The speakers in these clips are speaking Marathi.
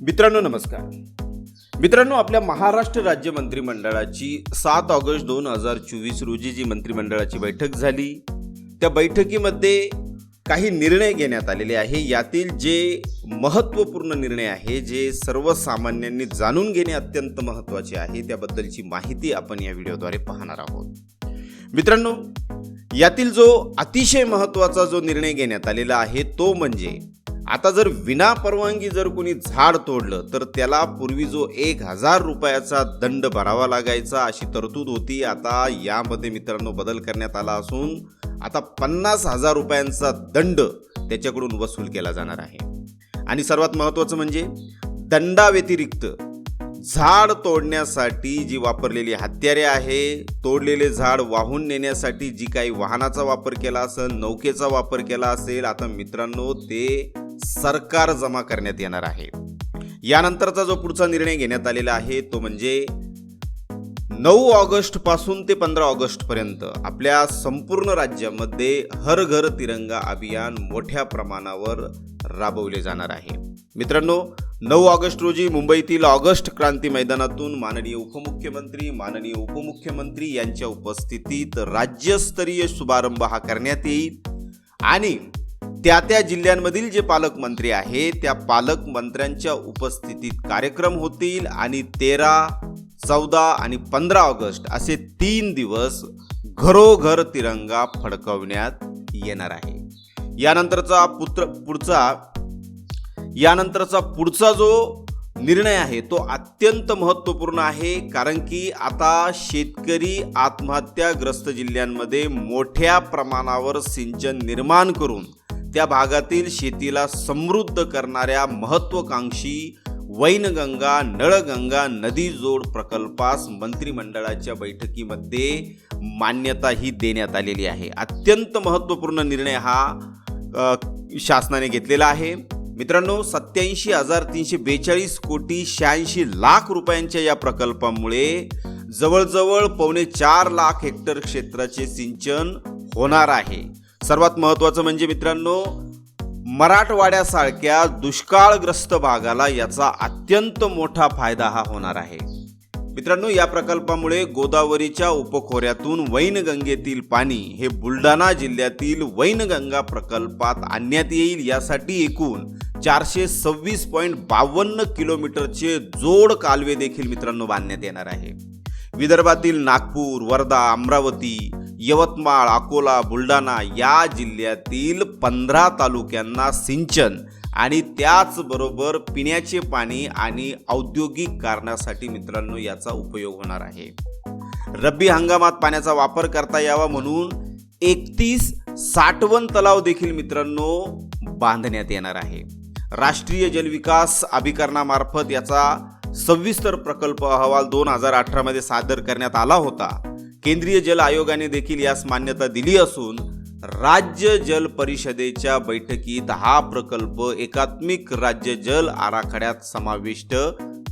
मित्रांनो नमस्कार. मित्रांनो आपल्या महाराष्ट्र राज्य मंत्रिमंडळाची सात ऑगस्ट दोन हजार चोवीस रोजी जी मंत्रिमंडळाची बैठक झाली त्या बैठकीमध्ये काही निर्णय घेण्यात आलेले आहे. यातील जे महत्त्वपूर्ण निर्णय आहे जे सर्वसामान्यांनी जाणून घेणे अत्यंत महत्त्वाचे आहे त्याबद्दलची माहिती आपण या व्हिडिओद्वारे पाहणार आहोत. मित्रांनो यातील जो अतिशय महत्त्वाचा जो निर्णय घेण्यात आलेला आहे तो म्हणजे आता जर विना परवानगी जर कोणी झाड तोडलं तर त्याला पूर्वी जो एक हजार रुपयाचा दंड भरावा लागायचा अशी तरतूद होती. आता यामध्ये मित्रांनो बदल करण्यात आला असून आता पन्नास हजार रुपयांचा दंड त्याच्याकडून वसूल केला जाणार आहे. आणि सर्वात महत्त्वाचं म्हणजे दंडाव्यतिरिक्त झाड तोडण्यासाठी जी वापरलेली हत्यारे आहे तोडलेले झाड वाहून नेण्यासाठी जी काही वाहनाचा वापर केला असेल नौकेचा वापर केला असेल आता मित्रांनो ते सरकार जमा करण्यात येणार आहे. यानंतरचा जो पुढचा निर्णय घेण्यात आलेला आहे तो म्हणजे नऊ ऑगस्टपासून ते पंधरा ऑगस्ट पर्यंत आपल्या संपूर्ण राज्यामध्ये हर घर तिरंगा अभियान मोठ्या प्रमाणावर राबवले जाणार आहे. मित्रांनो नऊ ऑगस्ट रोजी मुंबईतील ऑगस्ट क्रांती मैदानातून माननीय उपमुख्यमंत्री माननीय उपमुख्यमंत्री यांच्या उपस्थितीत राज्यस्तरीय शुभारंभ हा करण्यात येईल आणि त्या त्या जिल्ह्यांमधील जे पालकमंत्री आहे त्या पालकमंत्र्यांच्या उपस्थितीत कार्यक्रम होतील आणि तेरा चौदा आणि पंधरा ऑगस्ट असे तीन दिवस घरोघर तिरंगा फडकवण्यात येणार आहे. यानंतरचा पुत्र पुढचा यानंतरचा पुढचा जो निर्णय आहे तो अत्यंत महत्त्वपूर्ण आहे कारण की आता शेतकरी आत्महत्याग्रस्त जिल्ह्यांमध्ये मोठ्या प्रमाणावर सिंचन निर्माण करून त्या भागातील शेतीला समृद्ध करणाऱ्या महत्त्वाकांक्षी वैनगंगा नळगंगा नदी जोड प्रकल्पास मंत्रिमंडळाच्या बैठकीमध्ये मान्यता ही देण्यात आलेली आहे. अत्यंत महत्त्वपूर्ण निर्णय हा शासनाने घेतलेला आहे. मित्रांनो सत्याऐंशी हजार तीनशे बेचाळीस कोटी शहाऐंशी लाख रुपयांच्या या प्रकल्पामुळे जवळजवळ पावणे चार लाख हेक्टर क्षेत्राचे सिंचन होणार आहे. सर्वात महत्त्वाचं म्हणजे मित्रांनो मराठवाड्यासारख्या दुष्काळग्रस्त भागाला याचा अत्यंत मोठा फायदा हा होणार आहे. मित्रांनो या प्रकल्पामुळे गोदावरीच्या उपखोऱ्यातून वैनगंगेतील पाणी हे बुलढाणा जिल्ह्यातील वैनगंगा प्रकल्पात आणण्यात येईल. यासाठी एकूण चारशे सव्वीस पॉईंट बावन्न किलोमीटरचे जोड कालवे देखील मित्रांनो बांधण्यात येणार आहे. विदर्भातील नागपूर वर्धा अमरावती यवतमाळ अकोला बुलढाणा या जिल्ह्यातील पंधरा तालुक्यांना सिंचन आणि त्याचबरोबर पिण्याचे पाणी आणि औद्योगिक कारणासाठी मित्रांनो याचा उपयोग होणार आहे. रब्बी हंगामात पाण्याचा वापर करता यावा म्हणून एकतीस साठवण तलाव देखील मित्रांनो बांधण्यात येणार आहे. राष्ट्रीय जलविकास अभिकरणामार्फत याचा सविस्तर प्रकल्प अहवाल दोन हजार अठरामध्ये सादर करण्यात आला होता. केंद्रीय जल आयोगाने देखील यास मान्यता दिली असून राज्य जल परिषदेच्या बैठकीत हा प्रकल्प एकात्मिक राज्य जल आराखड्यात समाविष्ट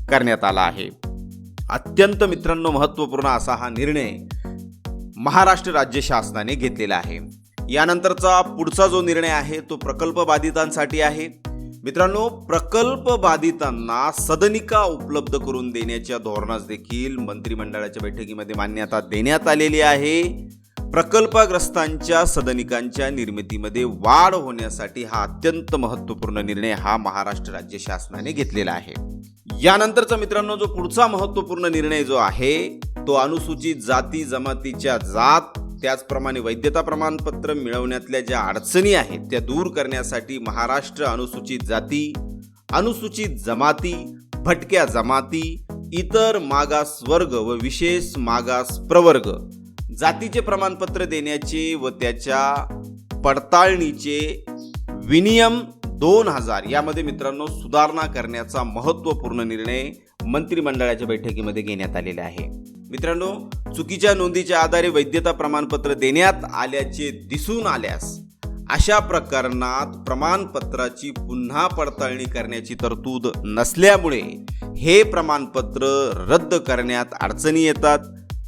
करण्यात आला आहे. अत्यंत मित्रांनो महत्त्वपूर्ण असा हा निर्णय महाराष्ट्र राज्य शासनाने घेतलेला आहे. यानंतरचा पुढचा जो निर्णय आहे तो प्रकल्प बाधितांसाठी आहे. मित्रांनो प्रकल्प बाधितांना सदनिका उपलब्ध करून देण्याच्या धोरणास देखील मंत्रिमंडळाच्या बैठकीमध्ये मान्यता देण्यात आलेली आहे. प्रकल्पग्रस्तांच्या सदनिकांच्या निर्मितीमध्ये वाढ होण्यासाठी हा अत्यंत महत्त्वपूर्ण निर्णय हा महाराष्ट्र राज्य शासनाने घेतलेला आहे. यानंतरचा मित्रांनो जो पुढचा महत्त्वपूर्ण निर्णय जो आहे तो अनुसूचित जाती जमातीच्या जात त्याचप्रमाणे वैधता प्रमाणपत्र मिळवण्यातल्या ज्या अडचणी आहेत त्या दूर करण्यासाठी महाराष्ट्र अनुसूचित जाती अनुसूचित जमाती भटक्या जमाती इतर मागास वर्ग व विशेष मागास प्रवर्ग जातीचे प्रमाणपत्र देण्याचे व त्याच्या पडताळणीचे विनियम दोन हजार यामध्ये मित्रांनो सुधारणा करण्याचा महत्त्वपूर्ण निर्णय मंत्रिमंडळाच्या बैठकीमध्ये घेण्यात आलेला आहे. मित्रांनो चुकीच्या नोंदीच्या आधारे वैधता प्रमाणपत्र देण्यात आल्याचे दिसून आल्यास अशा प्रकरणात प्रमाणपत्राची पुन्हा पडताळणी करण्याची तरतूद नसल्यामुळे हे प्रमाणपत्र रद्द करण्यात अडचणी येतात.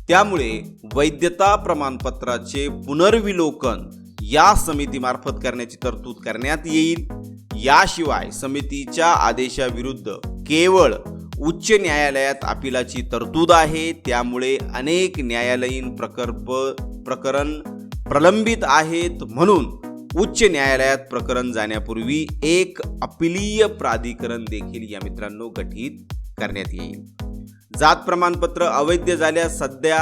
त्यामुळे वैधता प्रमाणपत्राचे पुनर्विलोकन या समितीमार्फत करण्याची तरतूद करण्यात येईल. याशिवाय समितीच्या आदेशाविरुद्ध केवळ उच्च न्यायालयात अपिलाची तरतूद आहे. त्यामुळे अनेक न्यायालयीन प्रकल्प प्रकरण प्रलंबित आहेत म्हणून उच्च न्यायालयात प्रकरण जाण्यापूर्वी एक अपिलीय प्राधिकरण देखील या मित्रांनो गठीत करण्यात येईल. जात प्रमाणपत्र अवैध झाल्यास सध्या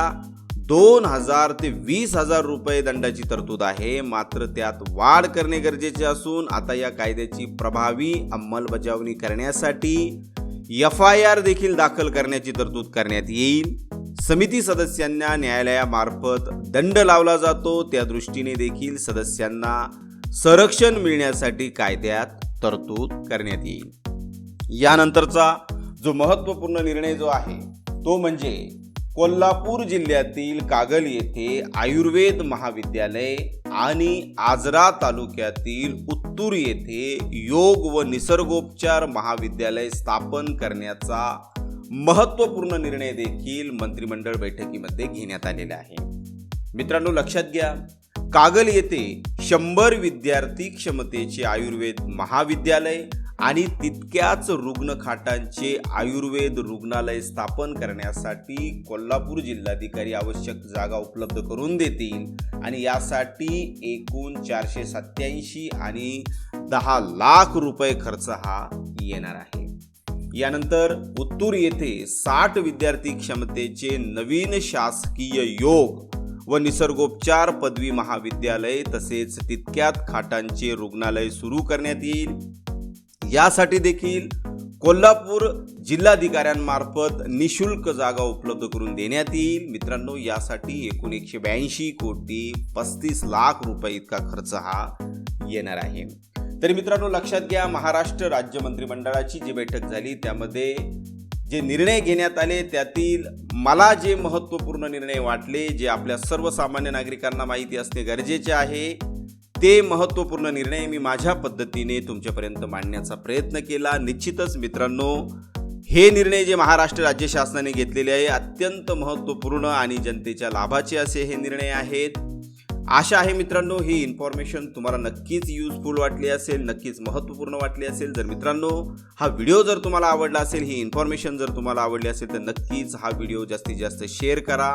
दोन हजार ते वीस हजार रुपये दंडाची तरतूद आहे. मात्र त्यात वाढ करणे गरजेचे असून आता या कायद्याची प्रभावी अंमलबजावणी करण्यासाठी एफ आय आर देखील दाखल करण्याची तरतूद करण्यात येईल. समिती सदस्यांना न्यायालयामार्फत दंड लावला जातो. त्या दृष्टीने देखील सदस्यांना संरक्षण मिळण्यासाठी कायद्यात तरतूद करण्यात येईल. यानंतरचा जो महत्त्वपूर्ण निर्णय जो आहे तो म्हणजे कोल्हापूर जिल्ह्यातील कागल येथे आयुर्वेद महाविद्यालय आणि आजरा तालुक्यातील उत्तूर येथे योग व निसर्गोपचार महाविद्यालय स्थापन करण्याचा महत्त्वपूर्ण निर्णय देखील मंत्रिमंडळ बैठकीमध्ये घेण्यात आलेला आहे. मित्रांनो लक्षात घ्या कागल येथे शंभर विद्यार्थी क्षमतेचे आयुर्वेद महाविद्यालय आणि तितक्याच रुग्णखाटांचे आयुर्वेद रुग्णालय स्थापन करण्यासाठी कोल्हापूर जिल्हाधिकारी आवश्यक जागा उपलब्ध करून देतील. आणि यासाठी एकूण चारशे सत्याऐंशी आणि दहा लाख रुपये खर्च हा येणार आहे. यानंतर उत्तूर येथे साठ विद्यार्थी क्षमतेचे नवीन शासकीय योग व निसर्गोपचार पदवी महाविद्यालय तसेच तितक्यात खाटांचे रुग्णालय सुरू करण्यात येईल. यासाठी देखील कोल्हापूर जिल्हाधिकाऱ्यांमार्फत निशुल्क जागा उपलब्ध करून देण्यात येईल. मित्रांनो यासाठी एकूण एकशे ब्याऐंशी कोटी पस्तीस लाख रुपये इतका खर्च हा येणार आहे. तरी मित्रांनो लक्षात घ्या महाराष्ट्र राज्य मंत्रिमंडळाची जी बैठक झाली त्यामध्ये जे निर्णय घेण्यात आले त्यातील मला जे महत्त्वपूर्ण निर्णय वाटले जे आपल्या सर्वसामान्य नागरिकांना माहिती असणे गरजेचे आहे ते महत्त्वपूर्ण निर्णय मी माझ्या पद्धतीने तुमच्यापर्यंत मांडण्याचा प्रयत्न केला. निश्चितच मित्रांनो हे निर्णय जे महाराष्ट्र राज्य शासनाने घेतलेले आहे अत्यंत महत्त्वपूर्ण आणि जनतेच्या लाभाचे असे हे निर्णय आहेत. आशा आहे मित्रांनो ही इन्फॉर्मेशन तुम्हाला नक्कीच यूजफुल वाटली असेल नक्कीच महत्त्वपूर्ण वाटली असेल. जर मित्रांनो हा व्हिडिओ जर तुम्हाला आवडला असेल ही इन्फॉर्मेशन जर तुम्हाला आवडली असेल तर नक्कीच हा व्हिडिओ जास्तीत जास्त शेअर करा.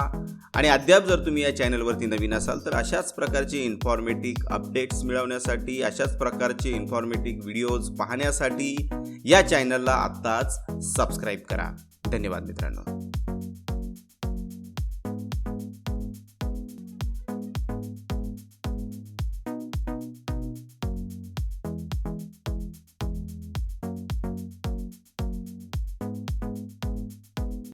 आणि अद्याप जर तुम्ही या चॅनलवरती नवीन असाल तर अशाच प्रकारचे इन्फॉर्मेटिव्ह अपडेट्स मिळवण्यासाठी अशाच प्रकारचे इन्फॉर्मेटिव्ह व्हिडिओज पाहण्यासाठी या चॅनलला आत्ताच सबस्क्राईब करा. धन्यवाद मित्रांनो.